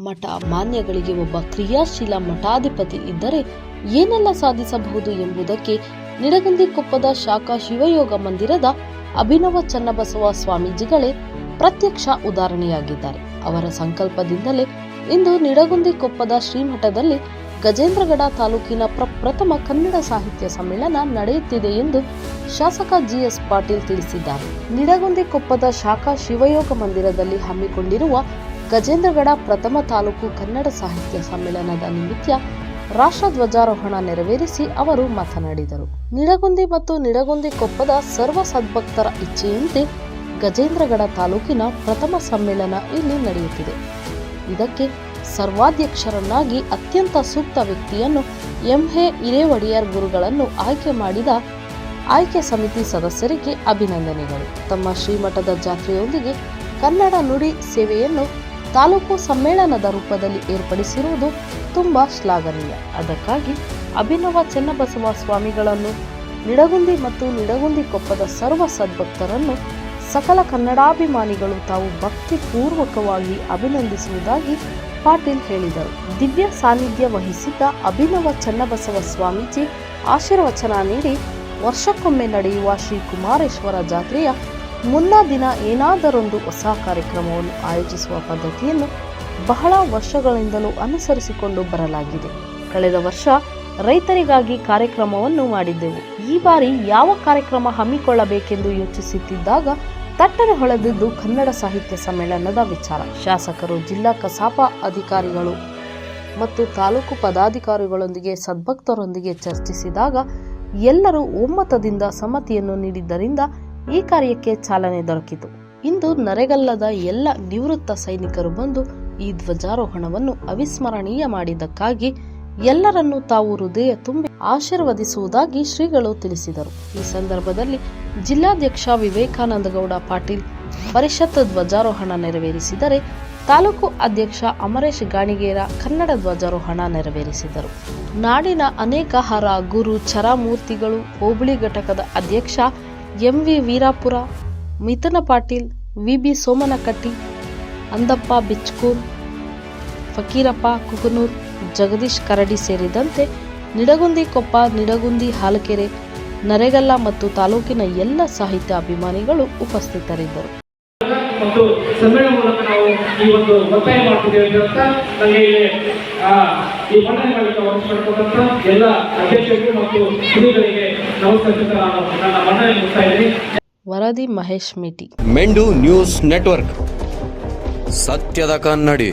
ಮಠ ಮಾನ್ಯಗಳಿಗೆ ಒಬ್ಬ ಕ್ರಿಯಾಶೀಲ ಮಠಾಧಿಪತಿ ಇದ್ದರೆ ಏನೆಲ್ಲ ಸಾಧಿಸಬಹುದು ಎಂಬುದಕ್ಕೆ ನಿಡಗಂದಿ ಕೊಪ್ಪದ ಶಾಖಾ ಶಿವಯೋಗ ಮಂದಿರದ ಅಭಿನವ ಚನ್ನಬಸವ ಸ್ವಾಮೀಜಿಗಳೇ ಪ್ರತ್ಯಕ್ಷ ಉದಾಹರಣೆಯಾಗಿದ್ದಾರೆ. ಅವರ ಸಂಕಲ್ಪದಿಂದಲೇ ಇಂದು ನಿಡಗುಂದಿ ಕೊಪ್ಪದ ಶ್ರೀಮಠದಲ್ಲಿ ಗಜೇಂದ್ರಗಡ ತಾಲೂಕಿನ ಪ್ರಪ್ರಥಮ ಕನ್ನಡ ಸಾಹಿತ್ಯ ಸಮ್ಮೇಳನ ನಡೆಯುತ್ತಿದೆ ಎಂದು ಶಾಸಕ ಜಿಎಸ್ ಪಾಟೀಲ್ ತಿಳಿಸಿದ್ದಾರೆ. ನಿಡಗುಂದಿಕೊಪ್ಪದ ಶಾಖಾ ಶಿವಯೋಗ ಮಂದಿರದಲ್ಲಿ ಹಮ್ಮಿಕೊಂಡಿರುವ ಗಜೇಂದ್ರಗಡ ಪ್ರಥಮ ತಾಲೂಕು ಕನ್ನಡ ಸಾಹಿತ್ಯ ಸಮ್ಮೇಳನದ ನಿಮಿತ್ತ ರಾಷ್ಟ್ರ ಧ್ವಜಾರೋಹಣ ನೆರವೇರಿಸಿ ಅವರು ಮಾತನಾಡಿದರು. ನಿಡಗುಂದಿ ಮತ್ತು ನಿಡಗುಂದಿ ಕೊಪ್ಪದ ಸರ್ವ ಸದ್ಭಕ್ತರ ಇಚ್ಛೆಯಂತೆ ಗಜೇಂದ್ರಗಡ ತಾಲೂಕಿನ ಪ್ರಥಮ ಸಮ್ಮೇಳನ ಇಲ್ಲಿ ನಡೆಯುತ್ತಿದೆ. ಇದಕ್ಕೆ ಸರ್ವಾಧ್ಯಕ್ಷರನ್ನಾಗಿ ಅತ್ಯಂತ ಸೂಕ್ತ ವ್ಯಕ್ತಿಯನ್ನು ಎಂಹೆ ಹಿರೇವಡಿಯಾರ್ ಗುರುಗಳನ್ನು ಆಯ್ಕೆ ಮಾಡಿದ ಆಯ್ಕೆ ಸಮಿತಿ ಸದಸ್ಯರಿಗೆ ಅಭಿನಂದನೆಗಳು. ತಮ್ಮ ಶ್ರೀಮಠದ ಜಾತ್ರೆಯೊಂದಿಗೆ ಕನ್ನಡ ನುಡಿ ಸೇವೆಯನ್ನು ತಾಲೂಕು ಸಮ್ಮೇಳನದ ರೂಪದಲ್ಲಿ ಏರ್ಪಡಿಸಿರುವುದು ತುಂಬಾ ಶ್ಲಾಘನೀಯ. ಅದಕ್ಕಾಗಿ ಅಭಿನವ ಚೆನ್ನಬಸವ ಸ್ವಾಮಿಗಳನ್ನು ನಿಡಗುಂದಿ ಮತ್ತು ನಿಡಗುಂದಿ ಕೊಪ್ಪದ ಸರ್ವ ಸದ್ಭಕ್ತರನ್ನು ಸಕಲ ಕನ್ನಡಾಭಿಮಾನಿಗಳು ತಾವು ಭಕ್ತಿಪೂರ್ವಕವಾಗಿ ಅಭಿನಂದಿಸುವುದಾಗಿ ಪಾಟೀಲ್ ಹೇಳಿದರು. ದಿವ್ಯ ಸಾನ್ನಿಧ್ಯ ವಹಿಸಿದ್ದ ಅಭಿನವ ಚನ್ನಬಸವ ಸ್ವಾಮೀಜಿ ಆಶೀರ್ವಚನ ನೀಡಿ ವರ್ಷಕ್ಕೊಮ್ಮೆ ನಡೆಯುವ ಶ್ರೀ ಕುಮಾರೇಶ್ವರ ಜಾತ್ರೆಯ ಮುನ್ನಾ ದಿನ ಏನಾದರೊಂದು ಹೊಸ ಕಾರ್ಯಕ್ರಮವನ್ನು ಆಯೋಜಿಸುವ ಪದ್ಧತಿಯನ್ನು ಬಹಳ ವರ್ಷಗಳಿಂದಲೂ ಅನುಸರಿಸಿಕೊಂಡು ಬರಲಾಗಿದೆ. ಕಳೆದ ವರ್ಷ ರೈತರಿಗಾಗಿ ಕಾರ್ಯಕ್ರಮವನ್ನು ಮಾಡಿದ್ದೆವು. ಈ ಬಾರಿ ಯಾವ ಕಾರ್ಯಕ್ರಮ ಹಮ್ಮಿಕೊಳ್ಳಬೇಕೆಂದು ಯೋಚಿಸುತ್ತಿದ್ದಾಗ ತಟ್ಟನೆ ಹೊಳೆದಿದ್ದು ಕನ್ನಡ ಸಾಹಿತ್ಯ ಸಮ್ಮೇಳನದ ವಿಚಾರ. ಶಾಸಕರು, ಜಿಲ್ಲಾ ಕಸಾಪ ಅಧಿಕಾರಿಗಳು ಮತ್ತು ತಾಲೂಕು ಪದಾಧಿಕಾರಿಗಳೊಂದಿಗೆ ಸದ್ಭಕ್ತರೊಂದಿಗೆ ಚರ್ಚಿಸಿದಾಗ ಎಲ್ಲರೂ ಒಮ್ಮತದಿಂದ ಸಮ್ಮತಿಯನ್ನು ನೀಡಿದ್ದರಿಂದ ಈ ಕಾರ್ಯಕ್ಕೆ ಚಾಲನೆ ದೊರಕಿತು. ಇಂದು ನರೆಗಲ್ಲದ ಎಲ್ಲ ನಿವೃತ್ತ ಸೈನಿಕರು ಬಂದು ಈ ಧ್ವಜಾರೋಹಣವನ್ನು ಅವಿಸ್ಮರಣೀಯ ಮಾಡಿದ್ದಕ್ಕಾಗಿ ಎಲ್ಲರನ್ನೂ ತಾವು ಹೃದಯ ತುಂಬಿ ಆಶೀರ್ವದಿಸುವುದಾಗಿ ಶ್ರೀಗಳು ತಿಳಿಸಿದರು. ಈ ಸಂದರ್ಭದಲ್ಲಿ ಜಿಲ್ಲಾಧ್ಯಕ್ಷ ವಿವೇಕಾನಂದ ಗೌಡ ಪಾಟೀಲ್ ಪರಿಷತ್ ಧ್ವಜಾರೋಹಣ ನೆರವೇರಿಸಿದರೆ ತಾಲೂಕು ಅಧ್ಯಕ್ಷ ಅಮರೇಶ್ ಗಾಣಿಗೇರ ಕನ್ನಡ ಧ್ವಜಾರೋಹಣ ನೆರವೇರಿಸಿದರು. ನಾಡಿನ ಅನೇಕ ಹರ, ಗುರು, ಚರಮೂರ್ತಿಗಳು, ಹೋಬಳಿ ಘಟಕದ ಅಧ್ಯಕ್ಷ M V Veerapura, Mithuna Patil V B Somanakatti, Andappa Bichkur, Fakirappa Kukanur, Jagadish Karadi ಸೇರಿದಂತೆ ನಿಡಗುಂದಿ ಕೊಪ್ಪ, ನಿಡಗುಂದಿ ಹಾಲಕೆರೆ, ನರೆಗಲ್ಲ ಮತ್ತು ತಾಲೂಕಿನ ಎಲ್ಲ ಸಾಹಿತ್ಯ ಅಭಿಮಾನಿಗಳು ಉಪಸ್ಥಿತರಿದ್ದರು. ಮತ್ತು ಸಮ್ಮೇಳನ ಮೂಲಕ ನಾವು ಈ ಒಂದು ಒತ್ತಾಯ ಮಾಡ್ತಿದ್ದೇವೆ ಅಂತ ನನಗೆ ಈ ಮಂಡಳಿ ಮಾಡಲಿಕ್ಕೆ ಅವಕಾಶ ಎಲ್ಲ ಅಧ್ಯಕ್ಷರು ಮತ್ತು ಹಿರಿಯರಿಗೆ ನಮಸ್ಕರಿಸುತ್ತ ನಾನು ನನ್ನ ಮಂಡಳಿ ಮುಗಿಸ್ತಾ ಇದ್ದೀನಿ. ವರದಿ ಮಹೇಶ್ ಮೇಟಿ. Mendu news network. ಸತ್ಯದ ಕನ್ನಡಿ.